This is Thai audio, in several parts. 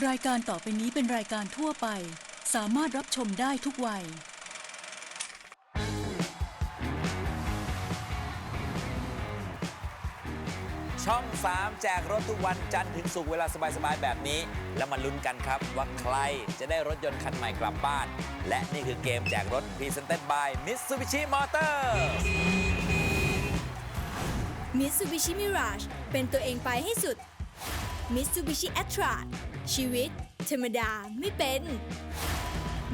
รายการต่อไปนี้เป็นรายการทั่วไป สามารถรับชมได้ทุกวัย ช่อง 3 แจกรถทุกวันจันทร์ถึงศุกร์เวลาสบาย ๆ แบบนี้ แล้วมาลุ้นกันครับ ว่าใครจะได้รถยนต์คันใหม่กลับบ้าน และนี่คือเกมแจกรถ Presented by Mitsubishi Motors Mitsubishi Mirage เป็นตัวเองไปให้สุด Mitsubishi a t r a ชีวิต ธรรมดาไม่เป็น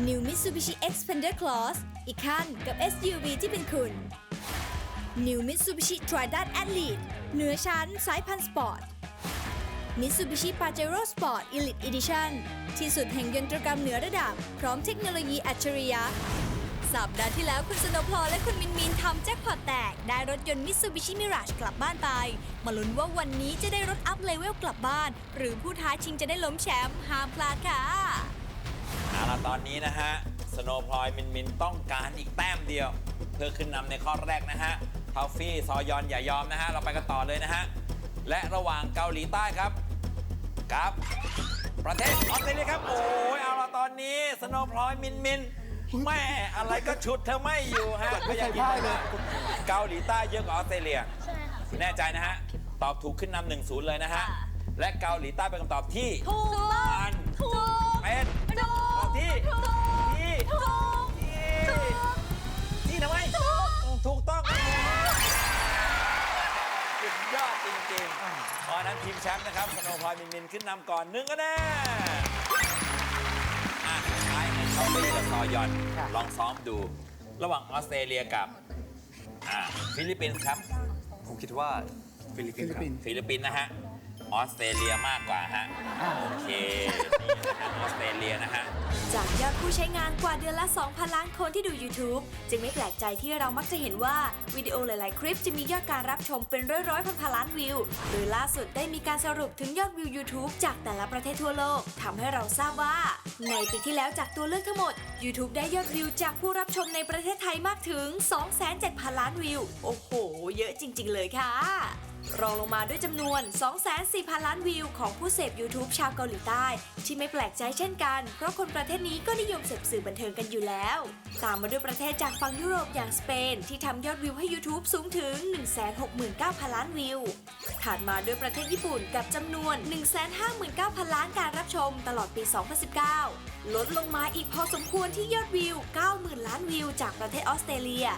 New Mitsubishi Xpander Cross อีกขั้นกับ SUV ที่เป็นคุณ New Mitsubishi Triton Athlete เหนือชั้นสายพันธุ์สปอร์ต Mitsubishi Pajero Sport Elite Edition ที่สุดแห่งยนตรกรรมเหนือระดับ พร้อมเทคโนโลยีอัจฉริยะ สัปดาห์ที่แล้วคุณสโนพลและคุณมินมินทำแจ็คพอตแตก ได้รถยนต์มิ t ซูบิชิมิราชกลับบ้านไป มาลุ้นว่าวันนี้จะได้รถอัพเลเวลกลับบ้าน หรือผู้ท้าชิงจะได้ล้มแชมป์ห้ามพลาดค่ะ เอาละตอนนี้นะฮะสโนพลอยมินมินต้องการอีกแต้มเดียว เพื่อขึ้นนำในข้อแรกนะฮะทอฟฟี่ซอยอนอย่ายอมนะฮะ เราไปกันต่อเลยนะฮะ และระหว่างเกาหลีใต้ครับกับ ประเทศออสเตรเลียครับ โอ้ยเอาละตอนนี้สโนพลอยมินมิน แม่อะไรก็ฉุดเธอไม่อยู่ฮะก็ยังยืนยันว่าเกาหลีใต้เยอะกว่าออสเตรเลีย ใช่ค่ะ แน่ใจนะฮะ ตอบถูกขึ้นนำหนึ่งศูนย์เลยนะฮะ ค่ะ และเกาหลีใต้เป็นคำตอบที่ถูกอันถูกเป็นถูตอบที่ถูกที่ถูกที่ที่ทำไมถูกต้องสุดยอดจริงๆเพราะฉะนั้นทีมแชมป์นะครับสโนว์พลอยมินมินขึ้นนำก่อนหนึ่งคะแนนอะ ท้ายให้เขาไปกับซอยอน ลองซ้อมดู ระหว่างออสเตรเลียกับอ่าฟิลิปปินส์ครับ ผมคิดว่าฟิลิปปินส์ครับ ฟิลิปปินส์นะฮะ ออสเตรเลียมากกว่าฮะ โอเคนี่นะฮะออสเตรเลียนะฮะ จากยอดผู้ใช้งานกว่าเดือนละ 2,000 ล้านคนที่ดู YouTube จึงไม่แปลกใจที่เรามักจะเห็นว่า วิดีโอหลาย ๆ คลิปจะมียอดการรับชมเป็นร้อยๆพันๆล้านวิว โดยล่าสุดได้มีการสรุปถึงยอดวิว YouTube จากแต่ละประเทศทั่วโลกทำให้เราทราบว่า ในปีที่แล้วจากตัวเลือกทั้งหมด YouTube ได้ยอดวิวจากผู้รับชมในประเทศไทยมากถึง 2,700ล้านวิว โอ้โห เยอะจริง ๆ เลยค่ะ รองลงมาด้วยจำนวน 2,400 ล้านวิวของผู้เสพ YouTube ชาวเกาหลีใต้ ที่ไม่แปลกใจเช่นกัน เพราะคนประเทศนี้ก็นิยมเสพสื่อบันเทิงกันอยู่แล้ว ตามมาด้วยประเทศจากฝั่งยุโรปอย่างสเปน ที่ทำยอดวิวให้ YouTube สูงถึง 169,000 ล้านวิว ถัดมาด้วยประเทศญี่ปุ่นกับจำนวน 159,000 ล้านการรับชมตลอดปี 2019 ลดลงมาอีกพอสมควรที่ยอดวิว 90,000 ล้านวิวจากประเทศออสเตรเลีย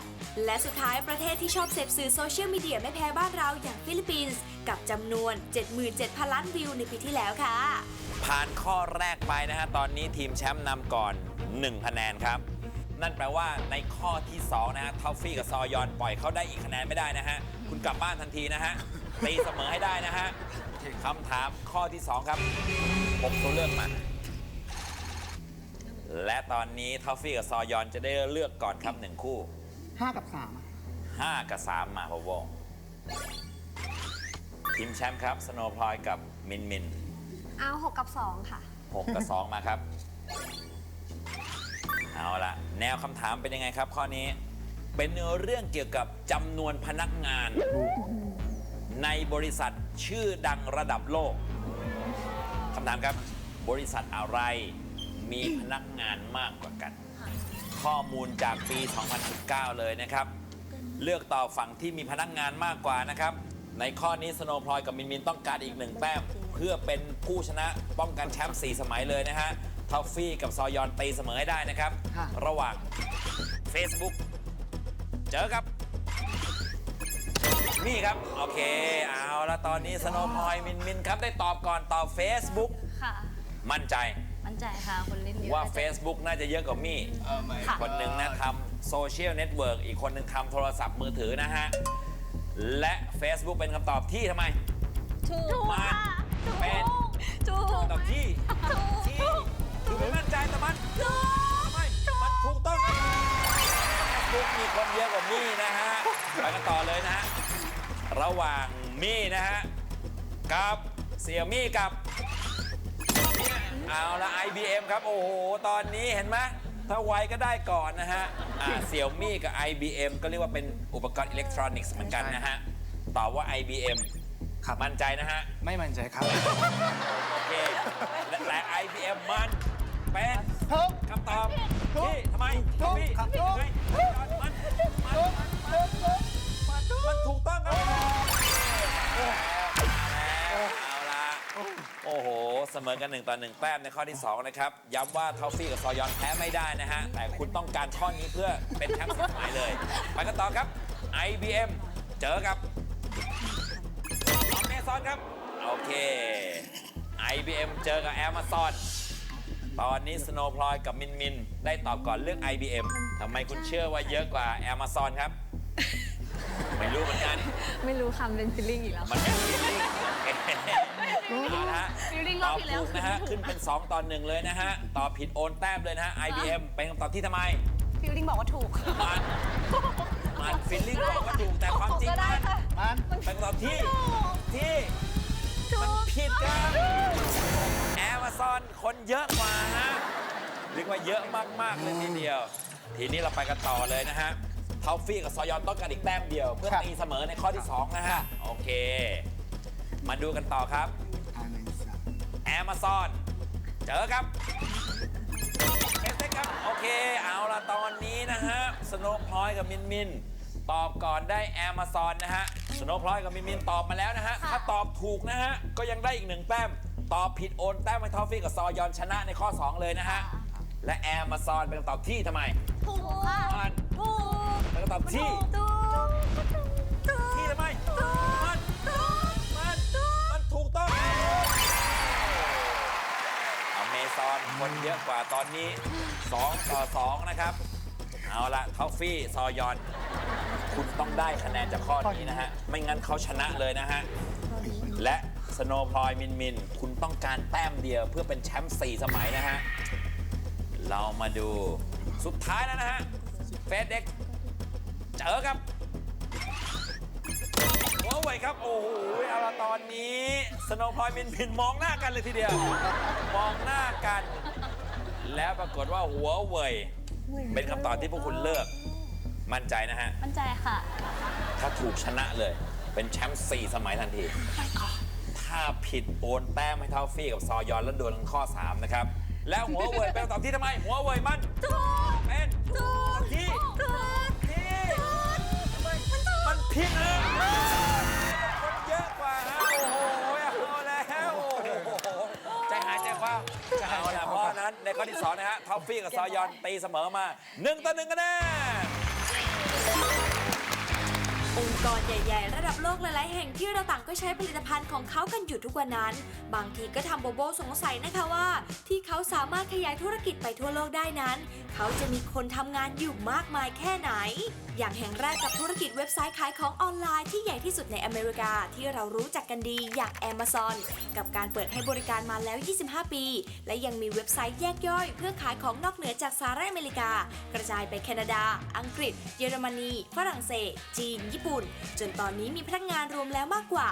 และสุดท้ายประเทศที่ชอบเสพสื่อโซเชียลมีเดียไม่แพ้บ้านเราอย่างฟิลิปปินส์กับจำนวน 77,000 ล้านวิวในปีที่แล้วค่ะ ผ่านข้อแรกไปนะฮะ ตอนนี้ทีมแชมป์นำก่อน 1 คะแนนครับ นั่นแปลว่าในข้อที่ 2 นะฮะทอฟฟี่กับซอยอนปล่อยเขาได้อีกคะแนนไม่ได้นะฮะ คุณกลับบ้านทันทีนะฮะ ตีเสมอให้ได้นะฮะคำถามข้อที่ 2 ครับผมตัวเลือกมา และตอนนี้ทอฟฟี่กับซอยอนจะได้เลือกก่อนครับหนึ่งคู่ ห้ากับสาม5กับ3มาพะวงทีมแชมป์ครับสโนว์พลอยกับมินมินเอา6กับ2ค่ะ6กับ2มาครับ เอาละแนวคำถามเป็นยังไงครับ ข้อนี้เป็นเรื่องเกี่ยวกับจำนวนพนักงาน ในบริษัทชื่อดังระดับโลกคำถามครับ บริษัทอะไรมีพนักงานมากกว่ากัน ข้อมูลจากปี 2019 เลยนะครับ เลือกตอบฝั่งที่มีพนักงานมากกว่านะครับ ในข้อนี้สโนว์พลอยกับมินมินต้องการอีกหนึ่งแต้มเพื่อเป็นผู้ชนะป้องกันแชมป์4สมัยเลยนะฮะทอฟฟี่กับซอยอนตีเสมอให้ได้นะครับระหว่าง Facebook เจอครับ นี่ครับ โอเค เอาละตอนนี้สโนว์พลอยมินมินครับได้ตอบก่อนตอบ Facebook ค่ะ มั่นใจ มั่นใจค่ะ คนเล่นเยอะ ว่าน่จะ Facebook น่าจะเยอะกว่ามี่ ค่ะ คนหนึ่งนะทำโซเชียลเน็ตเวิร์กอีกคนหนึ่งทำโทรศัพท์มือถือนะฮะ และ Facebook เป็นคำตอบที่ทำไม ถูกมาค่ะถูกเป็น ถูก คำตอบที่ถูกที่คือไม่มั่นใจแต่มันถูกทำไมมันถูกต้องครับ Facebook มีคนเยอะกว่ามี่นะฮะไปกันต่อเลยนะฮะ ระหว่างมี่นะฮะ กับเสี่ยมี่กับ เอาละ IBM ครับ โอ้โห ตอนนี้เห็นไหมถ้าไวก็ได้ก่อนนะฮะอ่าเสี่ยมี่กับ IBM ก็เรียกว่าเป็นอุปกรณ์อิเล็กทรอนิกส์เหมือนกันนะฮะตอบว่า IBM ครับ มั่นใจนะฮะ ไม่มั่นใจครับ โอเค และแต่ IBM มันเป็นถูก คำตอบถูกที่ทำไมถูกพี่ครับพี่ถูก เสมอกันหนึ่งต่อหนึ่งแต้มในข้อที่ 2 นะครับ ย้ำว่าทอฟฟี่กับซอยอนแพ้ไม่ได้นะฮะ แต่คุณต้องการข้อนี้เพื่อเป็นแชมป์สมัยเลย ไปกันต่อครับ IBM เจอกับอเมซอนครับ โอเค IBM เจอกับ Amazon ตอนนี้ Snow p l o y กับมินมินได้ตอบก่อนเรื่อง IBM ทำไมคุณเชื่อว่าเยอะกว่า Amazon ครับ ไม่รู้เหมือนกัน ไม่รู้คำเป็นฟิลลิ่งอีกแล้ว มันเป็นฟีลลิ่งเอาละฮะ feeling ตรออบบที่แล้วถูกนะฮะ ขึ้นเป็น 2ต่อหนึ่งเลยนะฮะ ตอบผิดโอนแต้มเลยนะฮะ IBM เป็นคำตอบที่ทำไม ฟิลลิ่งบอกว่าถูกมัน มันฟีลลิ่งบอกว่าถูกแต่ความจริงก็ได้มันค่ะมันเป็นคำตอบที่ ที่มันผิดครับแอม z ซอนคนเยอะกว่าฮะเรียกว่าเยอะมาก ๆ เลยทีเดียว ทีนี้เราไปกันต่อเลยนะฮะ ทอฟฟี่กับซอยอนต้องการอีกแต้มเดียว เพื่อครับตีเสมอในข้อที่ 2 นะฮะ โอเค มาดูกันต่อครับอันหนึ่งสามแอม z ซอน เจอครับเอสเซ็กครับ โอเค เอาละตอนนี้นะฮะ สโนว์พลอยกับมินมิน ตอบก่อนได้แอม z ซอนนะฮะ สโนว์พลอยกับมินมินตอบมาแล้วนะฮะ ถ้าตอบถูกนะฮะ ก็ยังได้อีกหนึ่งแต้ม ตอบผิดโอนแต้มให้ทอฟฟี่กับซอยอนชนะในข้อ 2 เลยนะฮะ และแอม z ซอนเป็นคำตอบที่ทำไม ถูกค่ะ ตอบที่ที่ทำไมมันมันมันถูกต้องอเมซอนคนเยอะกว่าตอนนี้ 2 ต่อ 2 นะครับ เอาละทอฟฟี่ซอยอน คุณต้องได้คะแนนจากข้อนี้นะฮะ ไม่งั้นเขาชนะเลยนะฮะ และสโนว์พลอยมินมิน คุณต้องการแต้มเดียวเพื่อเป็นแชมป์4สมัยนะฮะ เรามาดูสุดท้ายแล้วนะฮะเฟสเด็ก เจอครับหัวเว่ยครับ โอ้โหเอาละตอนนี้สโนว์พลอยมินมินมองหน้ากันเลยทีเดียว มองหน้ากัน แล้วปรากฏว่าหัวเว่ยเป็นคำตอบที่พวกคุณเลือก มั่นใจนะฮะ มั่นใจค่ะ ถ้าถูกชนะเลย เป็นแชมป์4สมัยทันที ถ้าผิดโอนแต้มให้เท่าฟี่กับซอยอนแล้วโดนข้อ 3 นะครับ แล้วหัวเว่ยเป็นคำตอบที่ทำไม หัวเว่ยมันเป็ อฟฟี่กับซอยอนตีเสมอมา1ต่อ1กันแน่องค์กรใหญ่ๆ ระดับโลกหลายๆ แห่งที่เราต่างก็ใช้ผลิตภัณฑ์ของเขากันอยู่ทุกวันนั้น บางทีก็ทำโบโบสงสัยนะคะว่า ที่เขาสามารถขยายธุรกิจไปทั่วโลกได้นั้น เขาจะมีคนทำงานอยู่มากมายแค่ไหนอย่างแห่งแรกกับธุรกิจเว็บไซต์ขายของออนไลน์ที่ใหญ่ที่สุดในอเมริกาที่เรารู้จักกันดีอย่าง Amazon กับการเปิดให้บริการมาแล้ว 25 ปี และยังมีเว็บไซต์แยกย่อย เพื่อขายของนอกเหนือจากสหรัฐอเมริกา กระจายไปแคนาดา อังกฤษ เยอรมนี ฝรั่งเศส จีน ญี่ปุ่น จนตอนนี้มีพนักงานรวมแล้วมากกว่า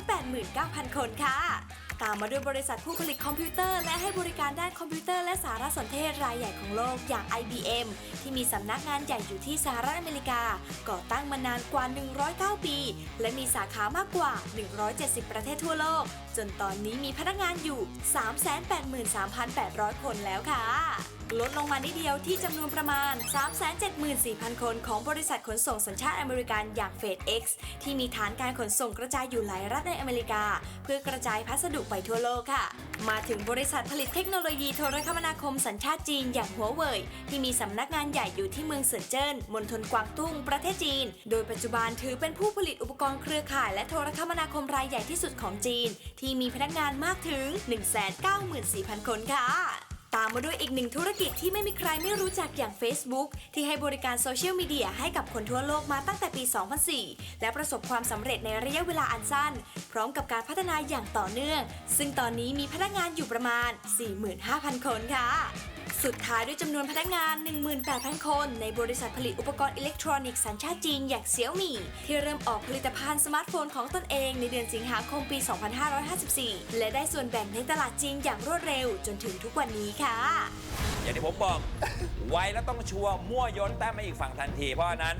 789,000 คนค่ะ ตามมาด้วยบริษัทผู้ผลิตคอมพิวเตอร์และให้บริการด้านคอมพิวเตอร์และสารสนเทศรายใหญ่ของโลกอย่าง IBM ที่มีสำนักงานใหญ่อยู่ที่สหรัฐอเมริกา ก่อตั้งมานานกว่า 109 ปี และมีสาขามากกว่า 170 ประเทศทั่วโลก จนตอนนี้มีพนักงานอยู่ 383,800 คนแล้วค่ะ ลดลงมานิดเดียวที่จำนวนประมาณ 374,000 คนของบริษัทขนส่งสัญชาติอเมริกันอย่าง FedEx ที่มีฐานการขนส่งกระจายอยู่หลายรัฐในอเมริกา เพื่อกระจายพัสดุไปทั่วโลกค่ะ มาถึงบริษัทผลิตเทคโนโลยีโทรคมนาคมสัญชาติจีนอย่างหัวเว่ยที่มีสำนักงานใหญ่อยู่ที่เมืองเซินเจิ้นมณฑลกวางตุ้งประเทศจีน โดยปัจจุบันถือเป็นผู้ผลิตอุปกรณ์เครือข่ายและโทรคมนาคมรายใหญ่ที่สุดของจีน ที่มีพนักงานมากถึง 194,000 คนค่ะ ตามมาด้วยอีกหนึ่งธุรกิจที่ไม่มีใครไม่รู้จักอย่าง Facebook ที่ให้บริการโซเชียลมีเดียให้กับคนทั่วโลกมาตั้งแต่ปี 2004 และประสบความสำเร็จในระยะเวลาอันสั้น พร้อมกับการพัฒนาอย่างต่อเนื่อง ซึ่งตอนนี้มีพนักงานอยู่ประมาณ 45,000 คนค่ะ สุดท้ายด้วยจำนวนพนักงาน 18,000 คน ในบริษัทผลิตอุปกรณ์อิเล็กทรอนิกส์สัญชาติจีนอย่างเซี่ยวมี่ที่เริ่มออกผลิตภัณฑ์สมาร์ทโฟนของตนเองในเดือนสิงหาคมปี 2554 และได้ส่วนแบ่งในตลาดจีนอย่างรวดเร็วจนถึงทุกวันนี้ค่ะ อย่างที่ผมบอก ไวแล้วต้องชัวร์มั่วย้นแต้มมาอีกฝั่งทันที เพราะฉะนั้น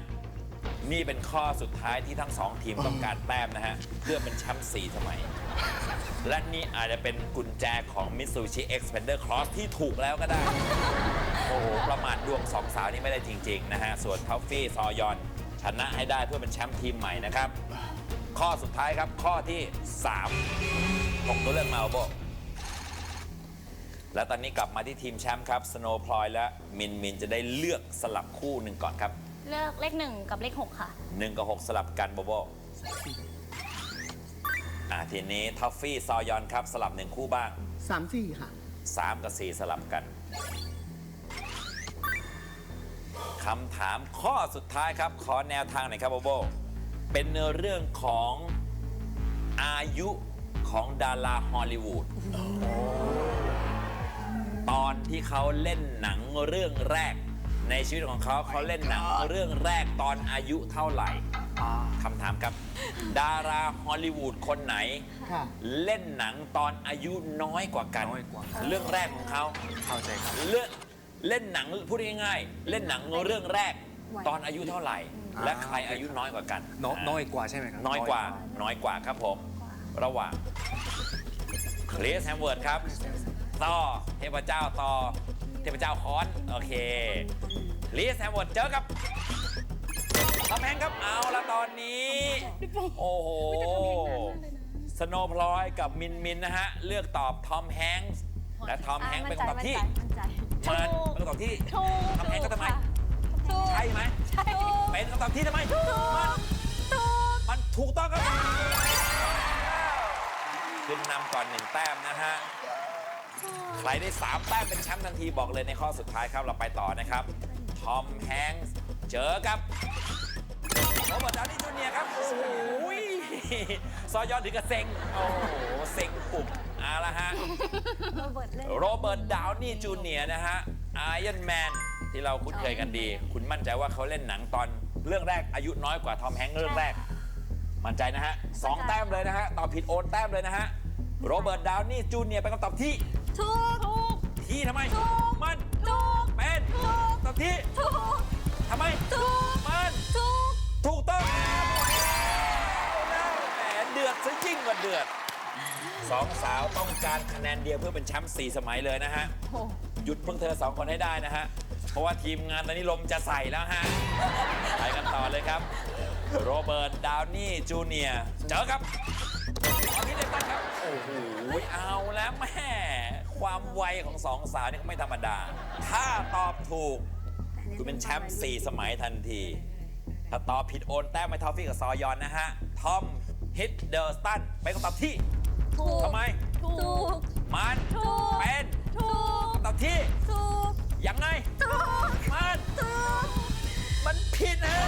นี่เป็นข้อสุดท้ายที่ทั้งสองทีมต้องการแต้มนะฮะเพื่อเป็นแชมป์4สมัย และนี่อาจจะเป็นกุญแจของ Mitsubishi Xpander Cross ที่ถูกแล้วก็ได้ โอ้โห ประมาทดวงสองสาวนี้ไม่ได้จริง ๆ นะฮะ ส่วนท็อฟฟี่ซอยอน ชนะให้ได้เพื่อเป็นแชมป์ทีมใหม่นะครับ ข้อสุดท้ายครับข้อที่3ของตัวเลือกมาโบและตอนนี้กลับมาที่ทีมแชมป์ครับสโนว์พลอยและมินมินจะได้เลือกสลับคู่หนึ่งก่อนครับ เลือกเลขหนึ่งกับเลขหกค่ะ 1 กับ 6 สลับกันโบโบ อ่าทีนี้ท็อฟฟี่ซอยอนครับสลับหนึ่งคู่บ้าง สามสี่ค่ะ 3 กับ 4 สลับกันคำถามข้อสุดท้ายครับ ขอแนวทางหน่อยครับโบโบ เป็นเรื่องของอายุของดาราฮอลลีวูดตอนที่เขาเล่นหนังเรื่องแรก ในชีวิตของเขาเขาเล่นหนังเรื่องแรกตอนอายุเท่าไหร่ อ่าคำถามครับ ดาราฮอลลีวูดคนไหน ค่ะ เล่นหนังตอนอายุน้อยกว่ากัน น้อยกว่า เรื่องแรกของเขาเข้าใจครับเรื่องเล่นหนังพูดง่ายๆ เล่นหนังเรื่องแรก ตอนอายุเท่าไหร่ อ่า และใครอายุน้อยกว่ากันน้อยน้อยกว่าใช่ไหมครับน้อยกว่าน้อยกว่าครับผม ระหว่างคริสแฮมเวิร์ดครับต่อเทพเจ้าต่อเทพเจ้าค้อน โอเคคริสแฮมเวิร์ดเจอกับ ทอมแฮงค์ครับเอาละตอนนี้ โอ้โหสโนว์พลอยกับมินมินนะฮะ เลือกตอบทอมแฮงค์และทอมแฮงค์เป็นคำตอบที่ มั่นใจมันเป็นคำตอบที่ถูกทำแฮงค์ก็ทำไมถูกใช่ไหมใช่ถูกเป็นคำตอบที่ทำไมถูกมันถูกมันถูกต้องครับขึ้นนำก่อนหนึ่งแต้มนะฮะใครได้3แต้มเป็นแชมป์ทันทีบอกเลยในข้อสุดท้ายครับเราไปต่อนะครับทอมแฮงค์เจอกับ โรเบิร์ตดาวนี่จูเนียร์ครับ โอ้โหซอยอนถึงกับเซ็ง โอ้โห เซ็งปุบเอาละฮะ โรเบิร์ตเล่นโรเบิร์ตดาวนี่จูเนียร์นะฮะไอรอนแมนที่เราคุ้นเคยกันดี คุณมั่นใจว่าเขาเล่นหนังตอนเรื่องแรกอายุน้อยกว่าทอมแฮงค์เรื่องแรก มั่นใจนะฮะสองแต้มเลยนะฮะ ตอบผิดโอนแต้มเลยนะฮะ โรเบิร์ตดาวนี่จูเนียร์เป็นคำตอบที่ ถูก ถูก ที่ทำไม ถูก มัน ถูก เป็นถูก ตอบที่ ถูก ทำไม ถูก มัน ถูกถูก ซะยิ่งกว่าเดือดสองสาวต้องการคะแนนเดียวเพื่อเป็นแชมป์สี่สมัยเลยนะฮะ หยุดเพิ่งเธอสองคนให้ได้นะฮะ เพราะว่าทีมงานตอนนี้ลมจะใส่แล้วฮะ ไปกันต่อเลยครับ โรเบิร์ต ดาวนี่ จูเนียร์ เจอครับเอาพี่เล็กตั้งครับ โอ้โห เอาแล้วแม่ ความไวของสองสาวนี่ก็ไม่ธรรมดา ถ้าตอบถูก คุณเป็นแชมป์4สมัยทันที ถ้าตอบผิดโอนแต้มไปทอฟฟี่กับซอยอนนะฮะ ทอม ฮิตเดอร์สตันเป็นคำตอบที่ถูกทำไม ถูก มันถูกเป็นถูกคำตอบที่ถูกยังไงถูกมันถูกมันผิดฮะ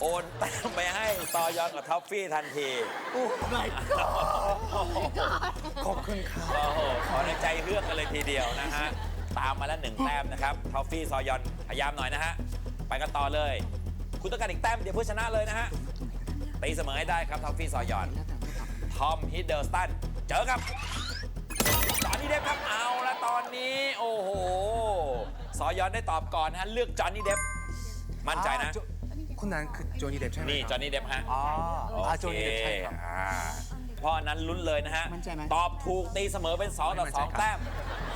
โอนแต้มไปให้ซอยอนกับท็อฟฟี่ทันทีโอ้ my god ขอบคุณครับโอ้โหขอในใจเฮือกกันเลยทีเดียวนะฮะ ตามมาแล้วหนึ่งแต้มนะครับทอฟฟี่ซอยอนพยายามหน่อยนะฮะ ไปกันต่อเลย คุณต้องการอีกแต้มเดียวเพื่อชนะเลยนะฮะ ตีเสมอให้ได้ครับทอฟฟี่ซอยอนทอมฮิดเดอร์สตันเจอกับจอห์นนี่เดฟครับเอาละตอนนี้โอ้โหซอยอนได้ตอบก่อนนะฮะเลือกจอห์นนี่เดฟมั่นใจนะอ่าโจคนนั้นคือโจนี่เดฟใช่ไหมนี่ครับจอห์นนี่เดฟฮะอ๋ออ่าโอโจเคนี่เดฟใช่ครับอ่าเพราะฉะนั้นลุ้นเลยนะฮะ มั่นใจไหม ตอบถูกตีเสมอเป็น2ต่อไม่มั่นใจครับ2แต้ม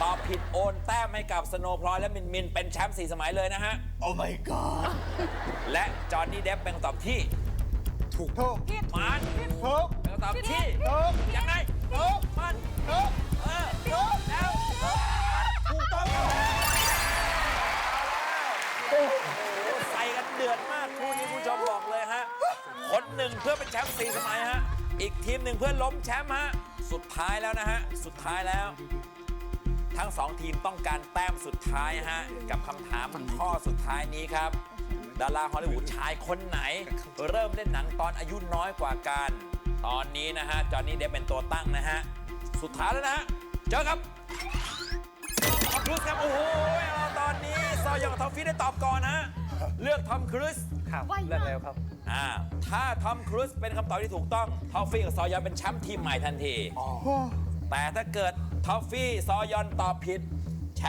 ตอบผิดโอนแต้มให้กับสโนว์พลอยและมินมินเป็นแชมป์4สมัยเลยนะฮะ โอ้ my god และจอห์นนี่เดฟเป็นคำตอบที่ ถูกถูกมันถูกเป็นคำตอบที่ถูกยังไงถูกมันถูกเออถูกแล้วถูกต้องครับโอ้โหใส่กันเดือดมากคู่นี้คุณผู้ชมบอกเลยฮะคนหนึ่งเพื่อเป็นแชมป์สี่สมัยฮะอีกทีมหนึ่งเพื่อล้มแชมป์ฮะสุดท้ายแล้วนะฮะสุดท้ายแล้ว ทั้งสองทีมต้องการแต้มสุดท้ายฮะกับคำถามข้อสุดท้ายนี้ครับ ดาราฮอลลีวูดชายคนไหน เริ่มเล่นหนังตอนอายุน้อยกว่ากัน ตอนนี้นะฮะ จอห์นนี่เดฟเป็นตัวตั้งนะฮะ สุดท้ายแล้วนะฮะ เจอครับทอมครูซครับ โอ้โหเอาตอนนี้ซอยองกับทอมฟี่ได้ตอบก่อนนะฮะ เลือกทอมครูซ ครับเลือกแล้วครับ อ่าถ้าทอมครูซเป็นคำตอบที่ถูกต้อง ทอฟฟี่กับซอยอนเป็นแชมป์ทีมใหม่ทันที แต่ถ้าเกิดทอฟฟี่ซอยอนตอบผิดแช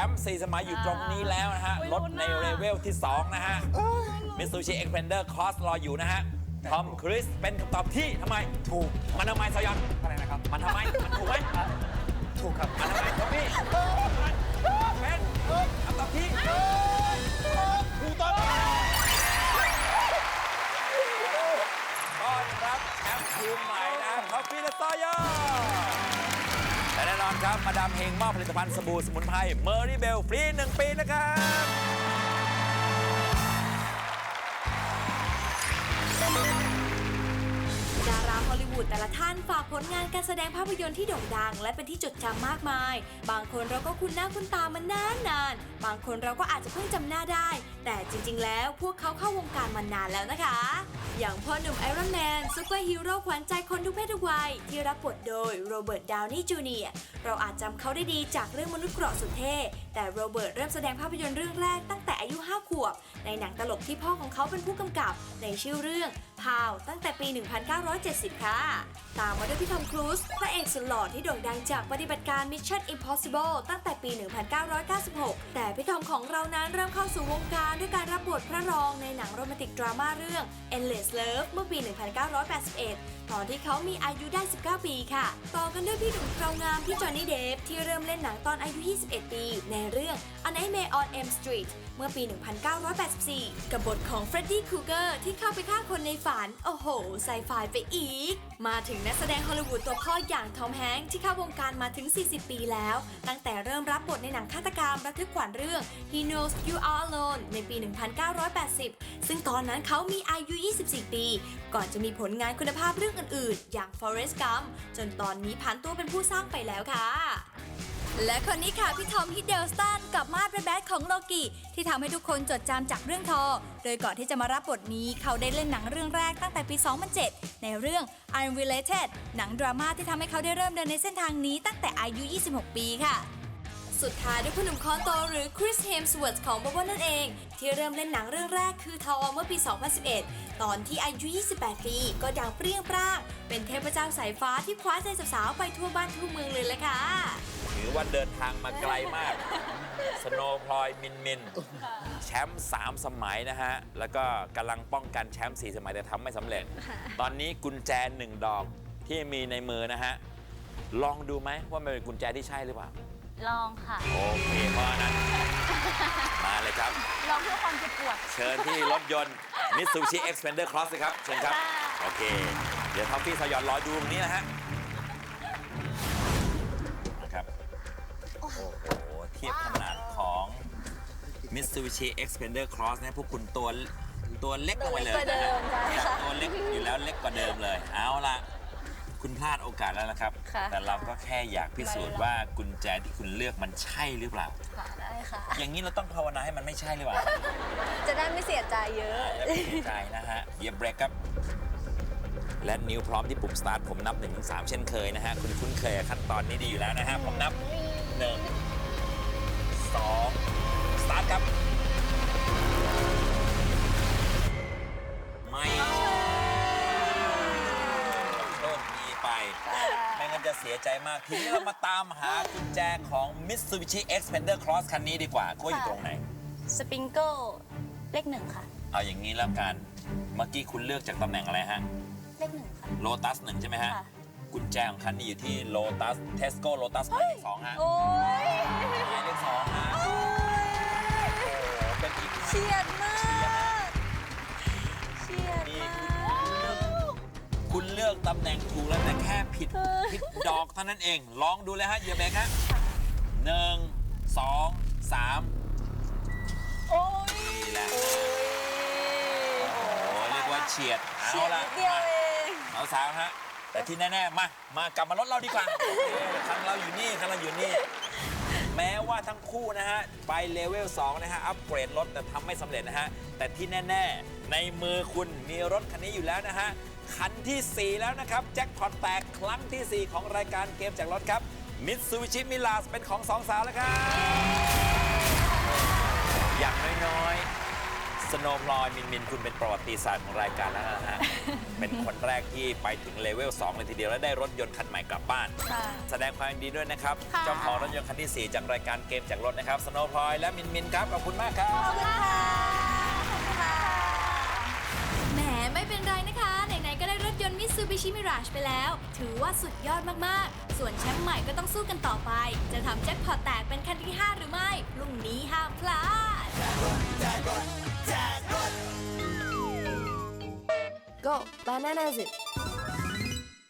มป์ 4 สมัยอยู่ตรงนี้แล้วนะฮะอุ๊ยลดลุ้นในมากเลเวลที่ 2 นะฮะมิ t ซูชิเอ็กเพนเดอร์คอสรออยู่นะฮะทอมคริสเป็นคำตอบที่ทำไม ถูก มันทำไมสยอนอะไรนะครับ มันทำไม มันถูกไหมถูกครับ มันทำไมทอมพี่เป็นคำตอบที่ถูกต้องต้อนรับแชมป์ทีมใหม่นะทอมพี่และซอยอ ครับ มาดามเฮงมอบผลิตภัณฑ์สบู่สมุนไพรเมอรี่เบลฟรี 1 ปีนะครับ วูดแต่ละท่านฝากผลงานการแสดงภาพยนตร์ที่โด่งดัง และเป็นที่จดจำมากมาย บางคนเราก็คุ้นหน้าคุ้นตามานานนานๆบางคนเราก็อาจจะเพิ่งจำหน้าได้ แต่จริงๆ แล้วพวกเขาเข้าวงการมานานแล้วนะคะ อย่างพ่อหนุ่มไอรอนแมนซูเปอร์ฮีโร่ขวัญใจคนทุกเพศทุกวัย ที่รับบทโดยโรเบิร์ตดาวนี่จูเนียเราอาจจำเขาได้ดีจากเรื่องมนุษย์เกราะสุดเท่แต่โรเบิร์ตเริ่มแสดงภาพยนตร์เรื่องแรกตั้งแต่อายุ 5 ขวบ ในหนังตลกที่พ่อของเขาเป็นผู้กำกับในชื่อเรื่องพาวตั้งแต่ปี 1970 ค่ะตามมาด้วยพี่ทอมครูซพระเอกสุดหล่อที่โด่งดังจากปฏิบัติการ Mission Impossible ตั้งแต่ปี 1996 แต่พี่ทอมของเรานั้นเริ่มเข้าสู่วงการด้วยการรับบทพระรองในหนังโรแมนติกดราม่าเรื่อง Endless Love เมื่อปี 1981 ตอนที่เขามีอายุได้ 19 ปีค่ะ ต่อกันด้วยพี่หนุ่มครางามที่จอห์นนี่เดฟที่เริ่มเล่นหนังตอนอายุ 21 ปี ในเรื่อง A Nightmare on Elm Street เมื่อปี 1984 กับบทของเฟรดดี้คูเกอร์ที่เข้าไปฆ่าคนในฝัน โอ้โหไซไฟไปอีกมาถึงนักแสดงฮอลลีวูดตัวพ่ออย่างทอมแฮงค์ที่เข้าวงการมาถึง 40 ปีแล้ว ตั้งแต่เริ่มรับบทในหนังฆาตกรรมระทึกขวัญเรื่อง He Knows You Are Alone ในปี 1980 ซึ่งตอนนั้นเขามีอายุ 24 ปี ก่อนจะมีผลงานคุณภาพเรื่องอื่นๆ อย่าง Forrest Gump จนตอนนี้ผ่านตัวเป็นผู้สร้างไปแล้วค่ะ และคนนี้ค่ะพี่ทอมฮิดเดลสตันกับมาดแบดของโลกิที่ทำให้ทุกคนจดจำจากเรื่องทอ โดยก่อนที่จะมารับบทนี้เขาได้เล่นหนังเรื่องแรกตั้งแต่ปี 2007 ในเรื่อง Unrelated หนังดราม่าที่ทำให้เขาได้เริ่มเดินในเส้นทางนี้ตั้งแต่อายุ 26 ปีค่ะ สุดท้ายด้วยคุณหนุ่มคอโตหรือคริสเฮมส์เวิร์ธของบับเบิลนั่นเอง ที่เริ่มเล่นหนังเรื่องแรกคือทอเมื่อปี 2011 ตอนที่อายุ 28 ปีก็ดังเปรี้ยงปร้างเป็นเทพเจ้าสายฟ้าที่คว้าใจสาวๆไปทั่วบ้านทั่วเมืองเลยละค่ะ ถือว่าเดินทางมาไกลมาก สโนว์พลอยมินมิน แชมป์3สมัยนะฮะ แล้วก็กำลังป้องกันแชมป์4สมัยแต่ทำไม่สำเร็จ ตอนนี้กุญแจหนึ่งดอกที่มีในมือนะฮะ ลองดูไหมว่ามันเป็นกุญแจที่ใช่หรือเปล่า ลองค่ะ โอเคเพราะฉะนั้นมาเลยครับ ลองเพื่อความเจ็บปวด เชิญที่รถยนต์ Mitsubishi Xpander Cross เลยครับ เชิญครับค่ะโอเค เดี๋ยวท็อฟฟี่สยอนรอดูตรงนี้นะฮะนะครับ โอ้โห เทียบขนาดของ Mitsubishi Xpander Cross นะพวกคุณตัวตัวเล็กลงไปเลยตัวเล็กกว่าเดิมนะฮะค่ะตัวเล็กอยู่แล้วเล็กกว่าเดิมเลย เอาละคุณพลาดโอกาสแล้วนะครับ ค่ะ แต่เราก็แค่อยากพิสูจน์ว่ากุญแจที่คุณเลือกมันใช่หรือเปล่า ค่ะได้ค่ะ อย่างนี้เราต้องภาวนาให้มันไม่ใช่หรือเปล่า จะได้ไม่เสียใจเยอะอย่าไปเสียใจนะฮะเหยียบเบรกครับ และนิ้วพร้อมที่ปุ่มสตาร์ทผมนับ1-3 เช่นเคยนะฮะ คุณคุ้นเคยกับขั้นตอนนี้ดีอยู่แล้วนะฮะ ผมนับ 1 2 สตาร์ทครับ ไม่โชคดีไป ไม่งั้นจะเสียใจมาก ทีนี้เรามาตามหากุญแจของ Mitsubishi Xpander Cross คันนี้ดีกว่าว่าอยู่ตรงไหน สปริงเกิลเลขหนึ่งค่ะ เอาอย่างนี้แล้วกัน เมื่อกี้คุณเลือกจากตำแหน่งอะไรฮะ เลขหนึ่งค่ะ โลตัสหนึ่งใช่ไหมฮะ ค่ะ กุญแจของคันนี้อยู่ที่โลตัสเทสโก้โลตัสหมายเลขสองฮะโอ้ยหมายเลขสองฮะโอ้โหเป็นอีกเฉียดมากเฉียดนี่มากคุณเลือกตำแหน่งถูกแล้วแต่แค่ผิดผิดดอกเท่านั้นเอง ลองดูเลยฮะเหยียบเบรกฮะหนึ่งสองสามโอ้ยนี่แหละฮะโอ้โหเรียกว่าเฉียดเฉีเอายดละนิดเดียวเองเอาสาวฮะ แต่ที่แน่ๆมามากลับมารถเราดีกว่าโอเคคันเราอยู่นี่คันเราอยู่นี่ แม้ว่าทั้งคู่นะฮะ ไปเลเวล 2 นะฮะ อัปเกรดรถแต่ทำไม่สำเร็จนะฮะ แต่ที่แน่ ๆ ในมือคุณมีรถคันนี้อยู่แล้วนะฮะ คันทีสี่ 4 แล้วนะครับ แจ็คพอตแตกครั้งทีสี่ 4 ของรายการเกมจากรถครับมิตซูบิชิมิลาสเป็นของสองสาวแล้วครับ สโนว์พลอยมินมินคุณเป็นประวัติศาสตร์ของรายการแล้วนะฮะ เป็นคนแรกที่ไปถึงเลเวล 2 เลยทีเดียว และได้รถยนต์คันใหม่กลับบ้าน ค่ะ แสดงความยินดีด้วยนะครับ ค่ะ เจ้าของรถยนต์คันที่ 4 จากรายการเกมจากรถนะครับสโนว์พลอยและมินมินครับ ขอบคุณมากครับขอบคุณค่ะขอบคุณค่ะแหมไม่เป็นไรนะคะซูบิชิมิราชไปแล้ว ถือว่าสุดยอดมาก ๆ ส่วนแชมป์ใหม่ก็ต้องสู้กันต่อไป จะทำแจ็คพอตแตกเป็นคันที่ 5 หรือไม่พรุ่งนี้ห้ามพลาด Go, bananas.